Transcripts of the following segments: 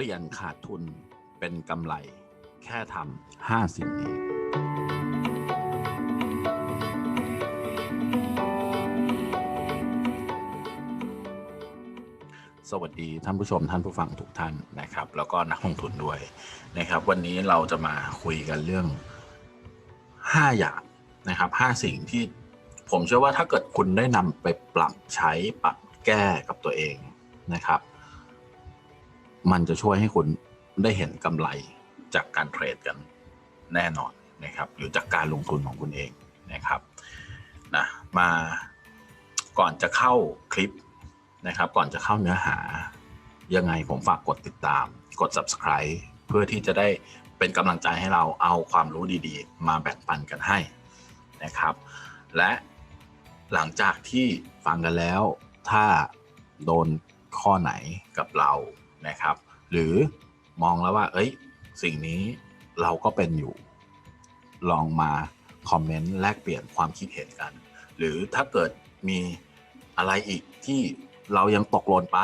ลี่ยนขาดทุนเป็นกำไร แค่ทำห้าสิ่งนี้ สวัสดีท่านผู้ชมท่านผู้ฟังทุกท่านนะครับ แล้วก็นักลงทุนด้วยนะครับ วันนี้เราจะมาคุยกันเรื่อง 5 อย่างนะครับ5สิ่งที่ผมเชื่อว่าถ้าเกิดคุณได้นำไปปรับใช้ปรับแก้กับตัวเองนะครับ มันจะช่วยให้คุณได้เห็นกำไรจากการเทรดกันแน่นอนนะครับหรือจากการลงทุนของคุณเองนะครับนะมาก่อนจะเข้าคลิปนะครับ ก่อนจะเข้าเนื้อหา ยังไงผมฝากกดติดตาม กด subscribe เพื่อที่จะได้เป็นกำลังใจให้เราเอาความรู้ดีๆ มาแบ่งปันกันให้นะครับ และหลังจากที่ฟังกันแล้ว ถ้าโดนข้อไหนกับเรา นะครับ หรือมองแล้วว่า เอ้ย สิ่งนี้เราก็เป็นอยู่ ลองมาคอมเมนต์แลกเปลี่ยนความคิดเห็นกัน หรือถ้าเกิดมีอะไรอีกที่เรายังตกหล่นไป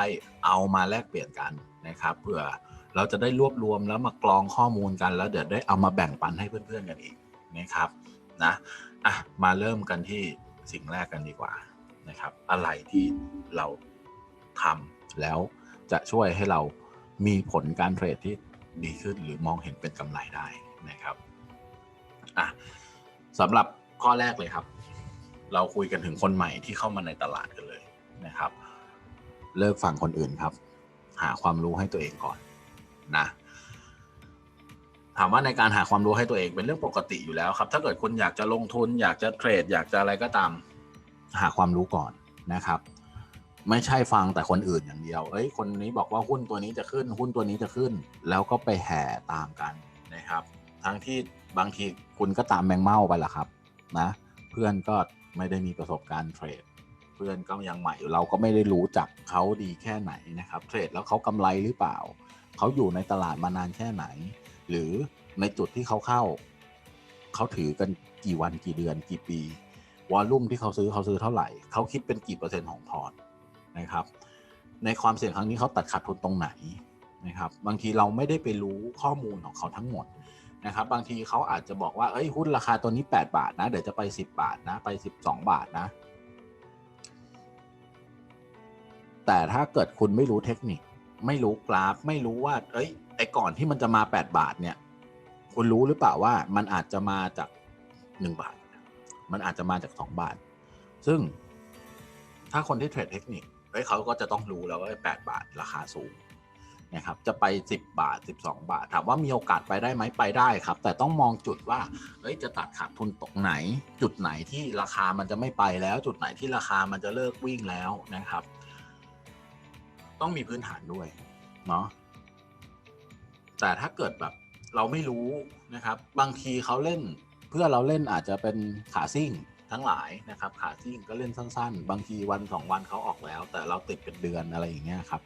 เอามาแลกเปลี่ยนกันนะครับเพื่อเราจะได้รวบรวมแล้วมากรองข้อมูลกันแล้วเดี๋ยวได้เอามาแบ่งปันให้เพื่อนๆกันอีกนะครับนะอะมาเริ่มกันที่สิ่งแรกกันดีกว่านะครับ อะไรที่เราทำแล้ว จะช่วยให้เรามีผลการเทรดที่ดีขึ้นหรือมองเห็นเป็นกำไรได้นะครับอะสำหรับข้อแรกเลยครับ เราคุยกันถึงคนใหม่ที่เข้ามาในตลาดกันเลยนะครับ เลิกฟังคนอื่นครับ หาความรู้ให้ตัวเองก่อนนะถามว่าในการหาความรู้ให้ตัวเองเป็นเรื่องปกติอยู่แล้วครับ ถ้าเกิดคุณอยากจะลงทุน อยากจะเทรด อยากจะอะไรก็ตามหาความรู้ก่อนนะครับ ไม่ใช่ฟังแต่คนอื่นอย่างเดียว เอ้ย คนนี้บอกว่าหุ้นตัวนี้จะขึ้น หุ้นตัวนี้จะขึ้น แล้วก็ไปแห่ตามกันนะครับ ทั้งที่บางทีคุณก็ตามแมงเม่าไปละครับนะ เพื่อนก็ไม่ได้มีประสบการณ์เทรด เพื่อนก็ยังใหม่เราก็ไม่ได้รู้จักเขาดีแค่ไหนนะครับ เทรดแล้วเขากำไรหรือเปล่า เขาอยู่ในตลาดมานานแค่ไหน หรือในจุดที่เขาเข้า เขาถือกันกี่วันกี่เดือนกี่ปี วอลลุ่มที่เขาซื้อเขาซื้อเท่าไหร่ เขาคิดเป็นกี่เปอร์เซ็นต์ของพอร์ต นะครับ ในความเสี่ยงครั้งนี้เขาตัดขาดทุนตรงไหนนะครับ บางทีเราไม่ได้ไปรู้ข้อมูลของเขาทั้งหมดนะครับ บางทีเขาอาจจะบอกว่าเอ้ยหุ้นราคาตัวนี้ 8 บาทนะเดี๋ยวจะไป 10 บาทนะไป 12 บาทนะ แต่ถ้าเกิดคุณไม่รู้เทคนิค ไม่รู้กราฟ ไม่รู้ว่า เอ้ยไอ้ก่อนที่มันจะมา 8 บาทเนี่ย คุณรู้หรือเปล่าว่ามันอาจจะมาจาก 1 บาท มันอาจจะมาจาก 2 บาท ซึ่งถ้าคนที่เทรดเทคนิค เอ้ยเขาก็จะต้องรู้แล้วว่า8บาทราคาสูงนะครับจะไป 10 บาท 12 บาท ถามว่ามีโอกาสไปได้ไหมไปได้ครับ แต่ต้องมองจุดว่าเอ้ยจะตัดขาดทุนตรงไหน จุดไหนที่ราคามันจะไม่ไปแล้ว จุดไหนที่ราคามันจะเลิกวิ่งแล้วนะครับ ต้องมีพื้นฐานด้วยเนาะแต่ถ้าเกิดแบบเราไม่รู้นะครับ บางทีเขาเล่นเพื่อเราเล่นอาจจะเป็นขาซิ่ง ทั้งหลายนะครับขาซิ่งก็เล่นสั้น ๆ บางทีวันสองวันเขาออกแล้ว แต่เราติดเป็นเดือนอะไรอย่างเงี้ยครับ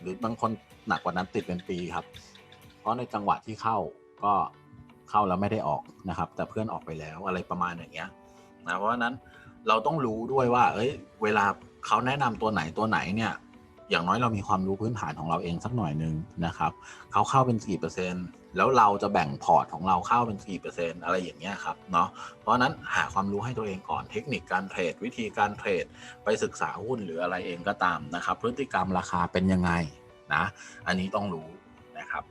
หรือบางคนหนักกว่านั้นติดเป็นปีครับ เพราะในจังหวะที่เข้าก็เข้าแล้วไม่ได้ออกนะครับ แต่เพื่อนออกไปแล้วอะไรประมาณอย่างเงี้ยนะเพราะฉะนั้นเราต้องรู้ด้วยว่า เอ้ย เวลาเขาแนะนำตัวไหนตัวไหนเนี่ยอย่างน้อยเรามีความรู้พื้นฐานของเราเองสักหน่อยนึงนะครับ เขาเข้าเป็นกี่เปอร์เซ็นต์ แล้วเราจะแบ่งพอร์ตของเราเข้าเป็นกี่เปอร์เซ็นต์อะไรอย่างเงี้ยครับเนาะเพราะฉะนั้นหาความรู้ให้ตัวเองก่อนเทคนิคการเทรดวิธีการเทรดไปศึกษาหุ้นหรืออะไรเองก็ตามนะครับ พฤติกรรมราคาเป็นยังไงนะอันนี้ต้องรู้นะครับ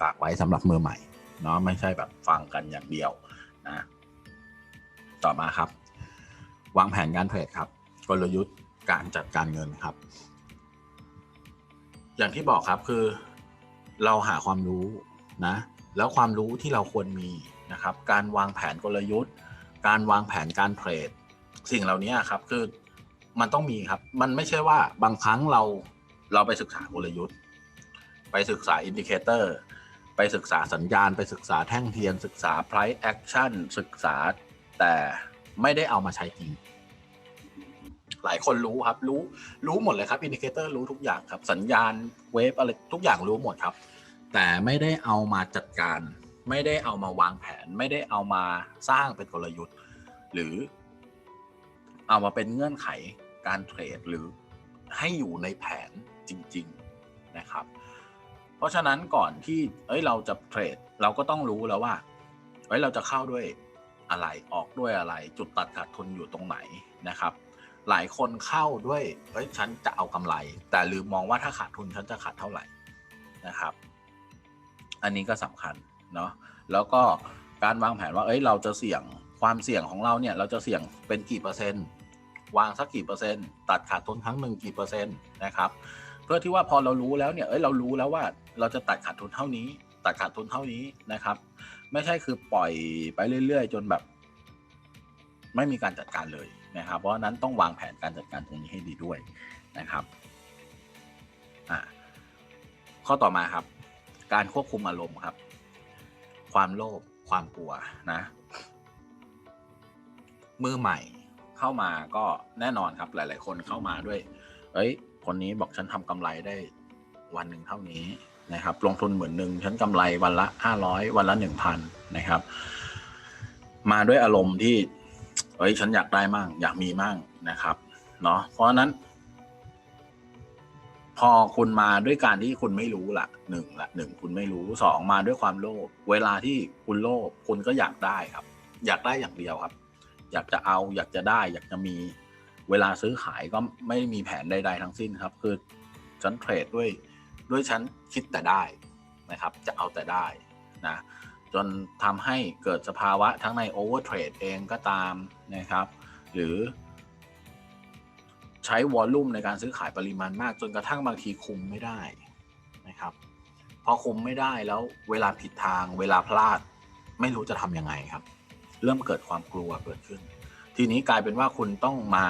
ฝากไว้สำหรับมือใหม่เนาะไม่ใช่แบบฟังกันอย่างเดียวนะต่อมาครับ วางแผนการเทรดครับ กลยุทธ์การจัดการเงินครับ อย่างที่บอกครับคือ เราหาความรู้นะแล้วความรู้ที่เราควรมีนะครับ การวางแผนกลยุทธ์ การวางแผนการเทรด สิ่งเหล่านี้ครับคือมันต้องมีครับ มันไม่ใช่ว่าบางครั้งเราเราไปศึกษากลยุทธ์ ไปศึกษาอินดิเคเตอร์ไปศึกษาสัญญาณ ไปศึกษาแท่งเทียน ศึกษา price action ศึกษาแต่ไม่ได้เอามาใช้จริง หลายคนรู้ครับ รู้รู้หมดเลยครับอินดิเคเตอร์รู้ทุกอย่างครับ สัญญาณเวฟอะไรทุกอย่างรู้หมดครับ แต่ไม่ได้เอามาจัดการ ไม่ได้เอามาวางแผน ไม่ได้เอามาสร้างเป็นกลยุทธ์ หรือเอามาเป็นเงื่อนไขการเทรดหรือให้อยู่ในแผนจริง ๆนะครับ เพราะฉะนั้นก่อนที่เอ้ยเราจะเทรดเราก็ต้องรู้แล้วว่าเอ้ยเราจะเข้าด้วยอะไรออกด้วยอะไรจุดตัดขาดทุนอยู่ตรงไหนนะครับ หลายคนเข้าด้วยเฮ้ยฉันจะเอากำไร แต่ลืมมองว่าถ้าขาดทุนฉันจะขาดเท่าไหร่นะครับ อันนี้ก็สำคัญเนาะแล้วก็การวางแผนว่าเอ้ยเราจะเสี่ยงความเสี่ยงของเราเนี่ย เราจะเสี่ยงเป็นกี่เปอร์เซ็นต์ วางสักกี่เปอร์เซ็นต์ ตัดขาดทุนครั้งหนึ่งกี่เปอร์เซ็นต์นะครับเพื่อที่ว่าพอเรารู้แล้วเนี่ยเอ้ยเรารู้แล้วว่าเราจะตัดขาดทุนเท่านี้ ตัดขาดทุนเท่านี้นะครับ ไม่ใช่คือปล่อยไปเรื่อย ๆ จนแบบ ไม่มีการจัดการเลย นะครับ เพราะนั้นต้องวางแผนการจัดการตรงนี้ให้ดีด้วยนะครับข้อต่อมาครับ การควบคุมอารมณ์ครับ ความโลภความกลัวนะมือใหม่เข้ามาก็แน่นอนครับหลาย ๆ คนเข้ามาด้วย เอ้ย คนนี้บอกฉันทำกำไรได้วันหนึ่งเท่านี้นะครับ ลงทุนหมื่นหนึ่งฉันกำไรวันละห้าร้อยวันละหนึ่งพันนะครับ มาด้วยอารมณ์ที่ เอ้ยฉันอยากได้มั่งอยากมีมั่งนะครับเนาะเพราะฉะนั้น พอคุณมาด้วยการที่คุณไม่รู้ละหนึ่งละหนึ่งคุณไม่รู้สองมาด้วยความโลภเวลาที่คุณโลภคุณก็อยากได้ครับ อยากได้อย่างเดียวครับ อยากจะเอาอยากจะได้ อยากจะมีเวลาซื้อขายก็ไม่มีแผนใด ๆ ทั้งสิ้นครับ คือฉันเทรดด้วยด้วยฉันคิดแต่ได้นะครับ จะเอาแต่ได้นะ จนทำให้เกิดสภาวะทั้งในโอเวอร์เทรดเองก็ตามนะครับ หรือใช้วอลลุ่มในการซื้อขายปริมาณมาก จนกระทั่งบางทีคุมไม่ได้นะครับพอคุมไม่ได้แล้วเวลาผิดทางเวลาพลาดไม่รู้จะทำยังไงครับ เริ่มเกิดความกลัวเกิดขึ้น ทีนี้กลายเป็นว่าคุณต้องมา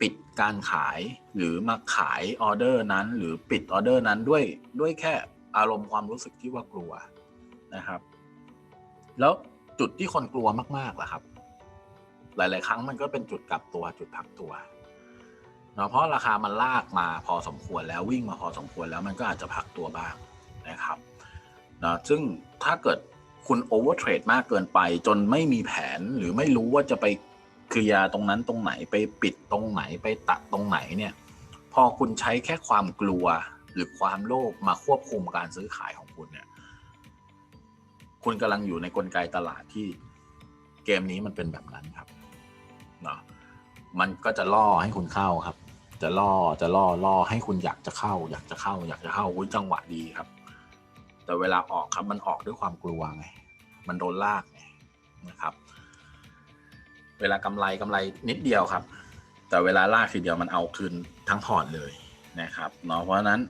ปิดการขายหรือมาขายออเดอร์นั้น หรือปิดออเดอร์นั้นด้วยด้วยแค่อารมณ์ความรู้สึกที่ว่ากลัว นะครับ แล้วจุดที่คนกลัวมากๆล่ะครับ หลาย ๆ ครั้งมันก็เป็นจุดกลับตัวจุดพักตัวเนาะเพราะราคามันลากมาพอสมควรแล้ววิ่งมาพอสมควรแล้วมันก็อาจจะพักตัวบ้างนะครับเนาะซึ่งถ้าเกิดคุณโอเวอร์เทรดมากเกินไป จนไม่มีแผนหรือไม่รู้ว่าจะไปเคลียร์ตรงนั้นตรงไหนไปปิดตรงไหนไปตัดตรงไหนเนี่ย พอคุณใช้แค่ความกลัวหรือความโลภมาควบคุมการซื้อขายของคุณเนี่ย คุณกำลังอยู่ในกลไกตลาดที่เกมนี้มันเป็นแบบนั้นครับเนาะมันก็จะล่อให้คุณเข้าครับ จะล่อจะล่อล่อให้คุณอยากจะเข้า อยากจะเข้า อยากจะเข้าอุ้ยจังหวะดีครับ แต่เวลาออกครับมันออกด้วยความกลัวไงมันโดนลากไงนะครับ เวลากำไรกำไรนิดเดียวครับ แต่เวลาลากทีเดียวมันเอาคืนทั้งพอร์ตเลยนะครับเนาะเพราะฉะนั้น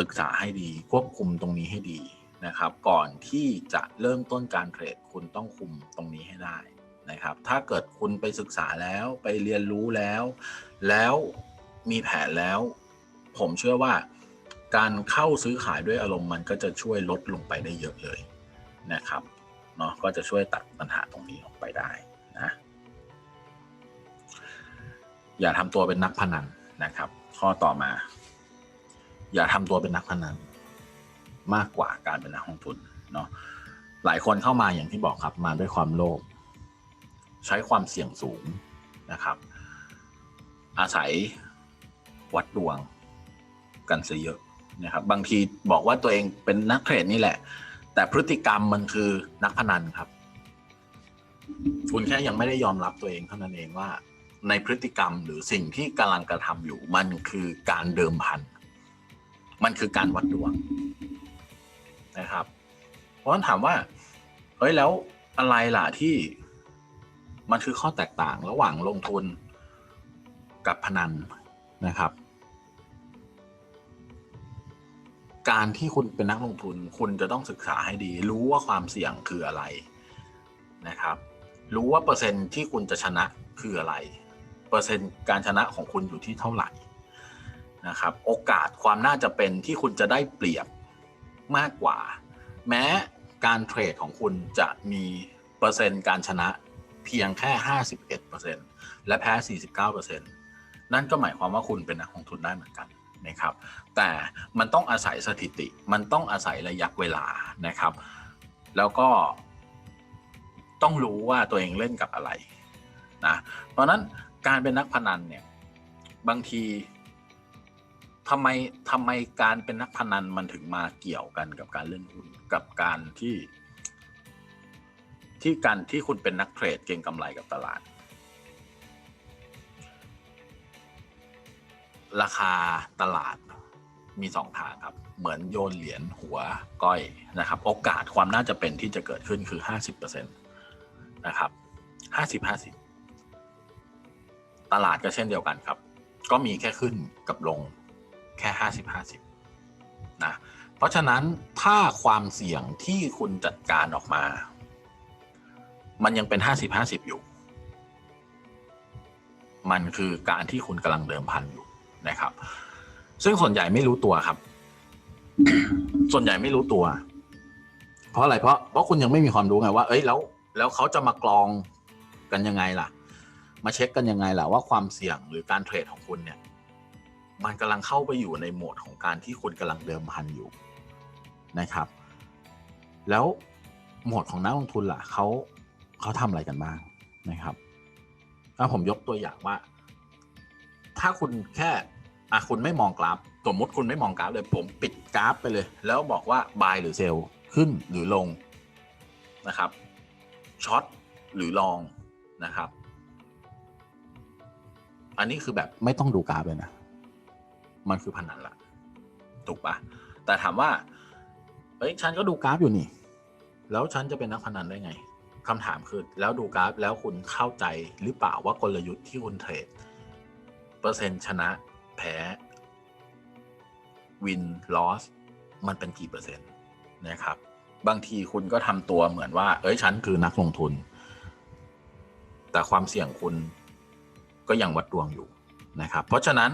ศึกษาให้ดีควบคุมตรงนี้ให้ดี นะครับ ก่อนที่จะเริ่มต้นการเทรดคุณต้องคุมตรงนี้ให้ได้นะครับ ถ้าเกิดคุณไปศึกษาแล้วไปเรียนรู้แล้ว แล้วมีแผนแล้ว ผมเชื่อว่า การเข้าซื้อขายด้วยอารมณ์มันก็จะช่วยลดลงไปได้เยอะเลยนะครับเนาะก็จะช่วยตัดปัญหาตรงนี้ออกไปได้นะอย่าทำตัวเป็นนักพนันนะครับ ข้อต่อมา อย่าทำตัวเป็นนักพนัน มากกว่าการเป็นนักลงทุนเนาะหลายคนเข้ามาอย่างที่บอกครับมาด้วยความโลภใช้ความเสี่ยงสูงนะครับ อาศัยวัดดวงกันซะเยอะนะครับ บางทีบอกว่าตัวเองเป็นนักเทรดนี่แหละ แต่พฤติกรรมมันคือนักพนันครับ คุณแค่ยังไม่ได้ยอมรับตัวเองเท่านั้นเองว่า ในพฤติกรรมหรือสิ่งที่กำลังกระทำอยู่ มันคือการเดิมพัน มันคือการวัดดวง นะครับ เพราะฉะนั้นถามว่าเฮ้ยแล้วอะไรล่ะที่มันคือข้อแตกต่างระหว่างลงทุนกับพนันนะครับ การที่คุณเป็นนักลงทุนคุณจะต้องศึกษาให้ดี รู้ว่าความเสี่ยงคืออะไรนะครับ รู้ว่าเปอร์เซ็นต์ที่คุณจะชนะคืออะไร เปอร์เซ็นต์การชนะของคุณอยู่ที่เท่าไหร่นะครับ โอกาสความน่าจะเป็นที่คุณจะได้เปรียบ มากกว่า แม้การเทรดของคุณจะมีเปอร์เซ็นต์การชนะเพียงแค่ 51%และแพ้ 49%นั่นก็หมายความว่าคุณเป็นนักลงทุนได้เหมือนกันนะครับ แต่มันต้องอาศัยสถิติ มันต้องอาศัยระยะเวลานะครับ แล้วก็ต้องรู้ว่าตัวเองเล่นกับอะไรนะ เพราะนั้นการเป็นนักพนันเนี่ยบางที ทำไมทำไมการเป็นนักพนันมันถึงมาเกี่ยวกันกับการเล่นหุ้นกับการที่ ที่การที่คุณเป็นนักเทรดเก็งกำไรกับตลาด ราคาตลาดมีสองทางครับ เหมือนโยนเหรียญหัวก้อยนะครับ โอกาสความน่าจะเป็นที่จะเกิดขึ้นคือห้าสิบเปอร์เซ็นตนะครับห้าสิบห้าสิบตลาดก็เช่นเดียวกันครับ ก็มีแค่ขึ้นกับลง แค่ห้าสิบห้าสิบนะเพราะฉะนั้นถ้าความเสี่ยงที่คุณจัดการออกมา มันยังเป็นห้าสิบห้าสิบอยู่ มันคือการที่คุณกำลังเดิมพันอยู่นะครับ ซึ่งส่วนใหญ่ไม่รู้ตัวครับ ส่วนใหญ่ไม่รู้ตัว เพราะอะไรเพราะเพราะคุณยังไม่มีความรู้ไงว่า เอ้ยแล้ว แล้วเขาจะมากรองกันยังไงล่ะ มาเช็คกันยังไงล่ะว่าความเสี่ยงหรือการเทรดของคุณเนี่ย มันกำลังเข้าไปอยู่ในโหมดของการที่คุณกำลังเดิมพันอยู่นะครับ แล้วโหมดของนักลงทุนล่ะเขาเขาทำอะไรกันบ้างนะครับถ้าผมยกตัวอย่างว่า ถ้าคุณแค่อะคุณไม่มองกราฟสมมติคุณไม่มองกราฟเลยผมปิดกราฟไปเลย แล้วบอกว่า buy หรือเซลขึ้นหรือลงนะครับช็อตหรือลองนะครับ อันนี้คือแบบไม่ต้องดูกราฟเลยนะ มันคือพนันละถูกปะแต่ถามว่าเอ้ยฉันก็ดูกราฟอยู่นี่ แล้วฉันจะเป็นนักพนันได้ไงคำถามคือแล้วดูกราฟแล้วคุณเข้าใจหรือเปล่าว่ากลยุทธ์ที่คุณเทรดเปอร์เซ็นต์ชนะแพ้วินลอสมันเป็นกี่เปอร์เซ็นต์นะครับ บางทีคุณก็ทำตัวเหมือนว่า เอ้ยฉันคือนักลงทุน แต่ความเสี่ยงคุณก็ยังวัดดวงอยู่นะครับ เพราะฉะนั้น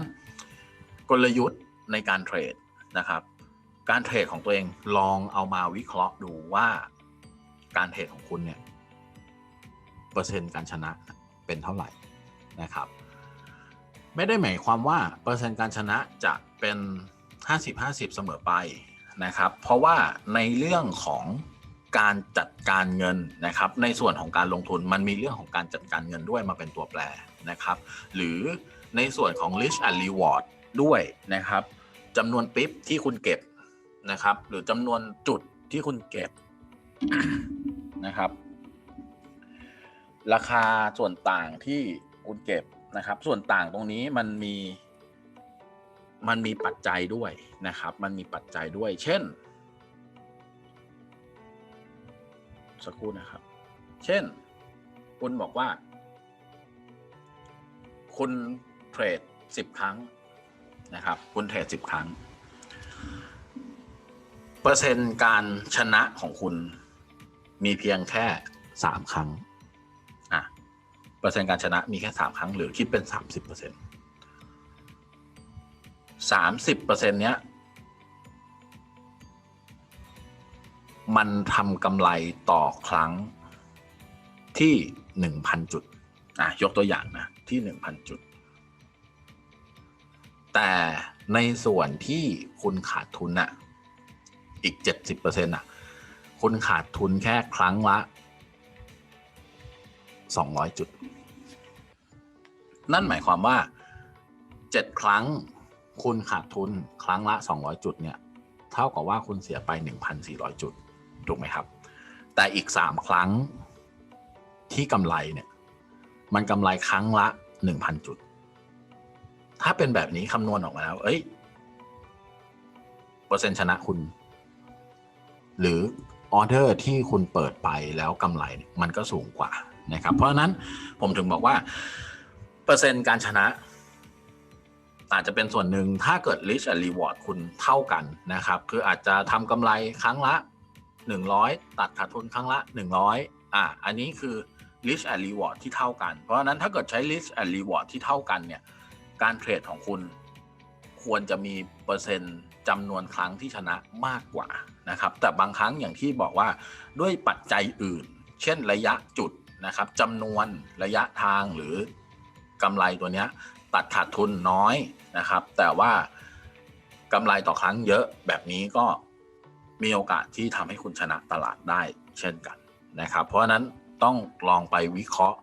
กลยุทธ์ในการเทรดนะครับ การเทรดของตัวเองลองเอามาวิเคราะห์ดูว่าการเทรดของคุณเนี่ยเปอร์เซ็นต์การชนะเป็นเท่าไหร่นะครับ ไม่ได้หมายความว่าเปอร์เซ็นต์การชนะจะเป็น 50-50 เสมอไปนะครับ เพราะว่าในเรื่องของการจัดการเงินนะครับ ในส่วนของการลงทุนมันมีเรื่องของการจัดการเงินด้วยมาเป็นตัวแปรนะครับ หรือในส่วนของ risk and reward ด้วยนะครับจำนวนปิ๊บที่คุณเก็บนะครับ หรือจำนวนจุดที่คุณเก็บนะครับ ราคาส่วนต่างที่คุณเก็บนะครับ ส่วนต่างตรงนี้มันมี มันมีปัจจัยด้วยนะครับ มันมีปัจจัยด้วย เช่น สักครู่นะครับ เช่น คุณบอกว่า คุณเทรดสิบครั้ง นะครับคุณเทรดสิบครั้ง เปอร์เซ็นต์การชนะของคุณมีเพียงแค่สามครั้งอะเปอร์เซ็นต์การชนะมีแค่สามครั้งหรือคิดเป็นสามสิบเปอร์เซ็นต์สามสิบเปอร์เซ็นต์เนี้ย มันทำกำไรต่อครั้งที่หนึ่งพันจุดอะยกตัวอย่างนะที่หนึ่งพันจุด แต่ในส่วนที่คุณขาดทุนน่ะอีกเจ็ดสิบเปอร์เซ็นต์่ะคุณขาดทุนแค่ครั้งละสองร้อยจุด นั่นหมายความว่าเจ็ดครั้งคุณขาดทุนครั้งละสองร้อยจุดเนี่ย เท่ากับว่าคุณเสียไปหนึ่งพันสี่ร้อยจุด ถูกไหมครับ แต่อีกสามครั้งที่กำไรเนี่ย มันกำไรครั้งละหนึ่งพันจุด ถ้าเป็นแบบนี้คำนวณออกมาแล้ว เอ้ย เปอร์เซ็นต์ชนะคุณ หรือออเดอร์ที่คุณเปิดไปแล้วกำไรมันก็สูงกว่านะครับ เพราะฉะนั้นผมถึงบอกว่า เปอร์เซ็นต์การชนะ อาจจะเป็นส่วนหนึ่งถ้าเกิด risk and reward คุณเท่ากันนะครับ คืออาจจะทำกำไรครั้งละ 100 ตัดขาดทุนครั้งละ 100อะอันนี้คือ risk and reward ที่เท่ากัน เพราะฉะนั้นถ้าเกิดใช้ risk and reward ที่เท่ากันเนี่ย การเทรดของคุณควรจะมีเปอร์เซ็นต์จำนวนครั้งที่ชนะมากกว่านะครับ แต่บางครั้งอย่างที่บอกว่าด้วยปัจจัยอื่น เช่นระยะจุดนะครับจำนวนระยะทางหรือกำไรตัวนี้ตัดขาดทุนน้อยนะครับ แต่ว่ากำไรต่อครั้งเยอะแบบนี้ก็มีโอกาสที่ทำให้คุณชนะตลาดได้เช่นกันนะครับ เพราะนั้นต้องลองไปวิเคราะห์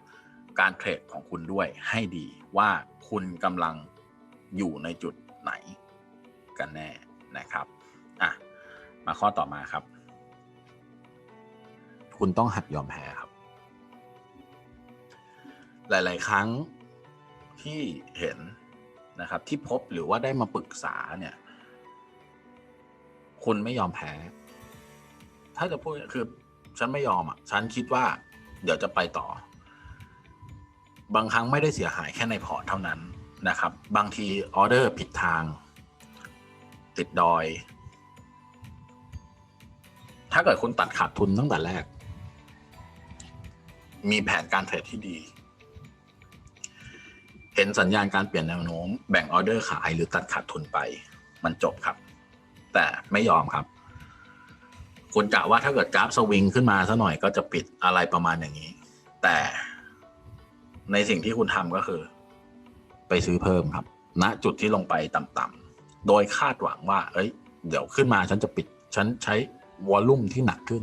การเทรดของคุณด้วยให้ดีว่าคุณกำลังอยู่ในจุดไหนกันแน่นะครับอะมาข้อต่อมาครับ คุณต้องหัดยอมแพ้ครับ หลาย ๆ ครั้งที่เห็นนะครับ ที่พบหรือว่าได้มาปรึกษาเนี่ย คุณไม่ยอมแพ้ ถ้าจะพูดคือฉันไม่ยอมอะ ฉันคิดว่า เดี๋ยวจะไปต่อ บางครั้งไม่ได้เสียหายแค่ในพอร์ตเท่านั้นนะครับ บางทีออเดอร์ผิดทาง ติดดอย ถ้าเกิดคุณตัดขาดทุนตั้งแต่แรก มีแผนการเทรดที่ดี เห็นสัญญาณการเปลี่ยนแนวโน้ม แบ่งออเดอร์ขายหรือตัดขาดทุนไป มันจบครับ แต่ไม่ยอมครับคุณกะว่าถ้าเกิดกราฟสวิงขึ้นมาซะหน่อยก็จะปิดอะไรประมาณอย่างนี้ แต่ ในสิ่งที่คุณทำก็คือ ไปซื้อเพิ่มครับณจุดที่ลงไปต่ำๆโดยคาดหวังว่า เอ้ย เดี๋ยวขึ้นมาฉันจะปิด ฉันใช้วอลลุ่มที่หนักขึ้น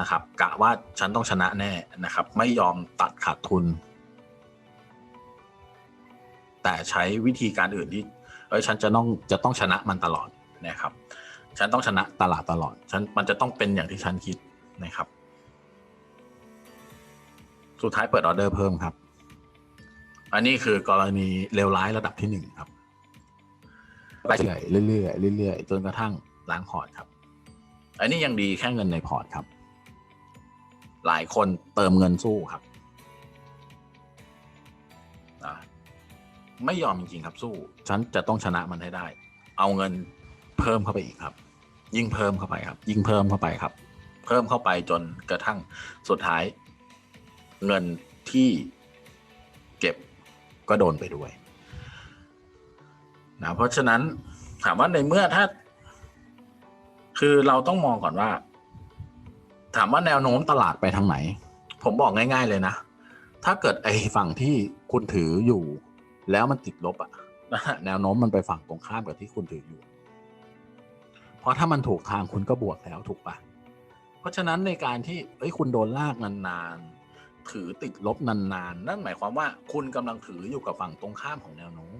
นะครับกะว่าฉันต้องชนะแน่นะครับ ไม่ยอมตัดขาดทุน แต่ใช้วิธีการอื่นที่เอ้ยฉันจะต้องจะต้องชนะมันตลอดนะครับ ฉันต้องชนะตลาดตลอด ฉันมันจะต้องเป็นอย่างที่ฉันคิดนะครับ สุดท้ายเปิดออเดอร์เพิ่มครับ อันนี้คือกรณีเลวร้ายระดับที่หนึ่งครับ ไปเรื่อยเรื่อยเรื่อยจนกระทั่งล้างพอร์ตครับ อันนี้ยังดีแค่เงินในพอร์ตครับ หลายคนเติมเงินสู้ครับไม่ยอมจริงๆครับสู้ ฉันจะต้องชนะมันให้ได้ เอาเงินเพิ่มเข้าไปอีกครับ ยิ่งเพิ่มเข้าไปครับ ยิ่งเพิ่มเข้าไปครับ เพิ่มเข้าไปจนกระทั่งสุดท้าย เงินที่เก็บก็โดนไปด้วยนะเพราะฉะนั้นถามว่าในเมื่อถ้า คือเราต้องมองก่อนว่า ถามว่าแนวโน้มตลาดไปทางไหน ผมบอกง่าย ๆเลยนะ ถ้าเกิดไอ้ฝั่งที่คุณถืออยู่ แล้วมันติดลบอะแนวโน้มมันไปฝั่งตรงข้ามกับที่คุณถืออยู่ เพราะถ้ามันถูกทางคุณก็บวกแล้วถูกปะเพราะฉะนั้นในการที่เอ้ยคุณโดนลากนานๆ ถือติดลบนานๆ นั่นหมายความว่าคุณกำลังถืออยู่กับฝั่งตรงข้ามของแนวโน้ม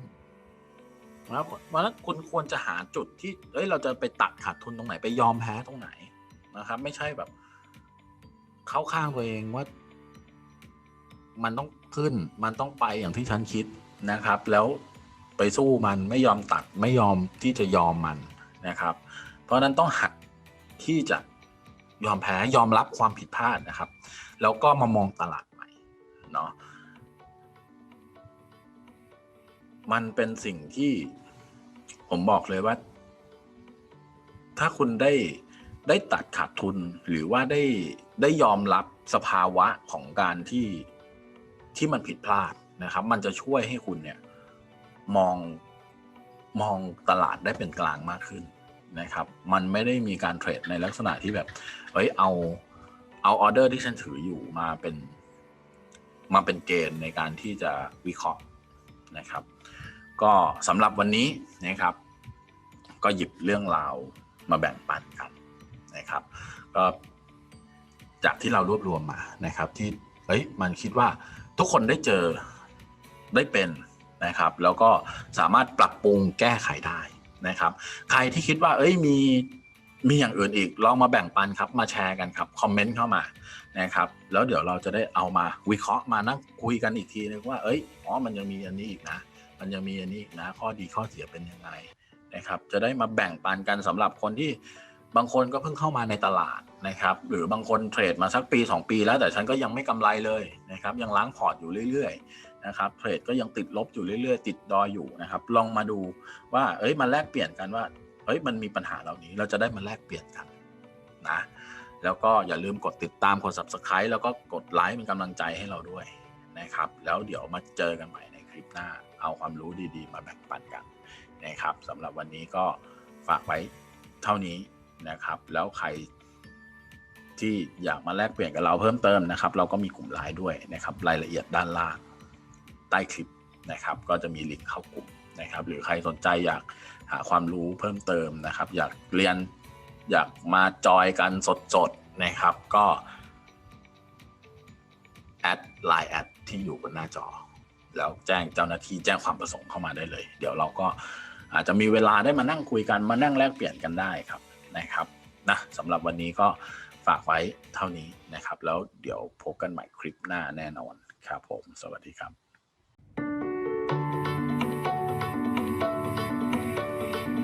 นะครับเพราะนั้นคุณควรจะหาจุดที่เอ้ยเราจะไปตัดขาดทุนตรงไหนไปยอมแพ้ตรงไหนนะครับ ไม่ใช่แบบ เข้าข้างตัวเองว่า มันต้องขึ้น มันต้องไปอย่างที่ฉันคิดนะครับ แล้วไปสู้มันไม่ยอมตัดไม่ยอมที่จะยอมมันนะครับ เพราะฉะนั้นต้องหัดที่จะ ยอมแพ้ยอมรับความผิดพลาดนะครับ แล้วก็มามองตลาดใหม่เนาะมันเป็นสิ่งที่ผมบอกเลยว่า ถ้าคุณได้ได้ตัดขาดทุนหรือว่าได้ได้ยอมรับสภาวะของการที่ที่มันผิดพลาดนะครับ มันจะช่วยให้คุณเนี่ยมองมองตลาดได้เป็นกลางมากขึ้น นะครับ มันไม่ได้มีการเทรดในลักษณะที่แบบ เฮ้ย เอา เอาออเดอร์ที่ฉันถืออยู่มาเป็น มาเป็นเกณฑ์ในการที่จะวิเคราะห์นะครับ ก็สำหรับวันนี้นะครับ ก็หยิบเรื่องราวมาแบ่งปันกันนะครับ ก็จากที่เรารวบรวมมานะครับ ที่ เฮ้ย มันคิดว่าทุกคนได้เจอได้เป็นนะครับ แล้วก็สามารถปรับปรุงแก้ไขได้ นะครับ ใครที่คิดว่าเอ้ยมีมีอย่างอื่นอีกลองมาแบ่งปันครับมาแชร์กันครับคอมเมนต์เข้ามานะครับแล้วเดี๋ยวเราจะได้เอามาวิเคราะห์มานั่งคุยกันอีกทีนึงว่าเอ้ยอ๋อมันยังมีอันนี้อีกนะ มันยังมีอันนี้อีกนะ ข้อดีข้อเสียเป็นยังไงนะครับ จะได้มาแบ่งปันกันสำหรับคนที่บางคนก็เพิ่งเข้ามาในตลาดนะครับ หรือบางคนเทรดมาสักปี 2 ปีแล้วแต่ฉันก็ยังไม่กำไรเลยนะครับ ยังล้างพอร์ตอยู่เรื่อย นะครับเทรดก็ยังติดลบอยู่เรื่อยๆ ติดดอยอยู่นะครับ ลองมาดูว่าเอ้ยมาแลกเปลี่ยนกันว่าเฮ้ยมันมีปัญหาเหล่านี้เราจะได้มาแลกเปลี่ยนกันนะแล้วก็อย่าลืมกดติดตามกด subscribe แล้วก็กดไลค์เป็นกำลังใจให้เราด้วยนะครับ แล้วเดี๋ยวมาเจอกันใหม่ในคลิปหน้า เอาความรู้ดีๆ มาแบ่งปันกันนะครับสำหรับวันนี้ก็ฝากไว้เท่านี้นะครับ แล้วใครที่อยากมาแลกเปลี่ยนกับเราเพิ่มเติมนะครับ เราก็มีกลุ่มไลน์ด้วยนะครับ รายละเอียดด้านล่าง ใต้คลิปนะครับ ก็จะมีลิงก์เข้ากลุ่มนะครับ หรือใครสนใจอยากหาความรู้เพิ่มเติมนะครับ อยากเรียนอยากมาจอยกันสดๆนะครับ ก็แอดไลน์แอดที่อยู่บนหน้าจอ แล้วแจ้งเจ้าหน้าที่แจ้งความประสงค์เข้ามาได้เลย เดี๋ยวเราก็อาจจะมีเวลาได้มานั่งคุยกันมานั่งแลกเปลี่ยนกันได้ครับนะครับนะสำหรับวันนี้ก็ฝากไว้เท่านี้นะครับ แล้วเดี๋ยวพบกันใหม่คลิปหน้าแน่นอนครับผม สวัสดีครับ